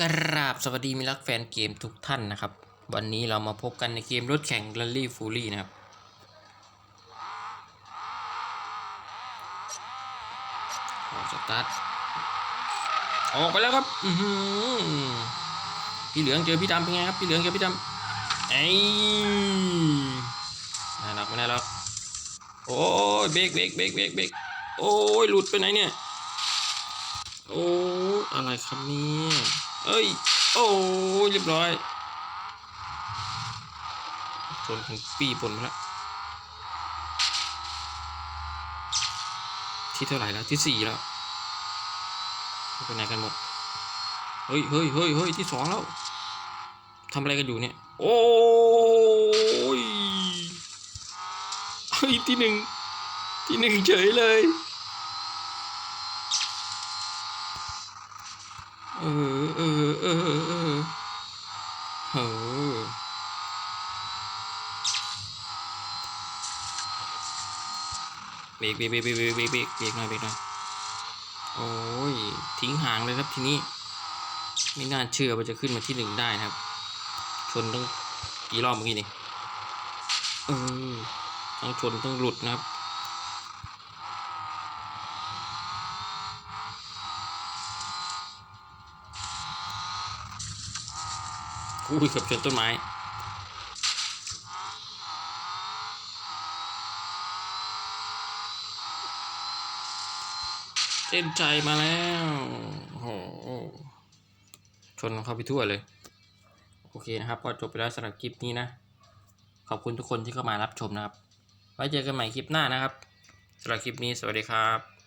กราบสวัสดีมิตรรักแฟนเกมทุกท่านนะครับ วันนี้เรามาพบกันในเกมรถแข่ง Rally f u r y นะครับขอสตาร์ทออกไปแล้วครับพี่เหลืองเจอพี่ดำเป็นไงครับ พี่เหลืองเจอพี่ดำไอ้น่ารักไม่น่ารักโอ้ยเบรกเบรกเบรกเบรกเบรกโอ้ยหลุดไปไหนเนี่ย โอ้อะไรครับเนี่ย เอ้ย โอ้เรียบร้อยชนของปีปนมาแล้วที่เท่าไหร่แล้วที่สี่แล้วไปไหนกันหมด เฮ้ยเฮ้ยเฮ้ยเฮ้ยที่สองแล้วทำอะไรกันอยู่เนี่ย โอ้ยเฮ้ยที่หนึ่งที่หนึ่งเฉยเลยเออเออเออ เบรกเบรกเบรกเบรกเบรกเบรกเบรกเบรกหน่อยเบรกหน่อยโอ้ยทิ้งห่างเลยครับทีนี้ ไม่น่าเชื่อว่าจะขึ้นมาที่หนึ่งได้นะครับ ชนต้องกี่รอบเมื่อกี้นี่เออต้องชนต้องหลุดนะครับอุ้ยเกือบชนต้นไม้ เต้นใจมาแล้วโอ้โหชนเข้าไปทั่วเลย โอเคนะครับ ก็จบไปแล้วสำหรับคลิปนี้นะ ขอบคุณทุกคนที่เข้ามารับชมนะครับ ไว้เจอกันใหม่คลิปหน้านะครับสำหรับคลิปนี้สวัสดีครับ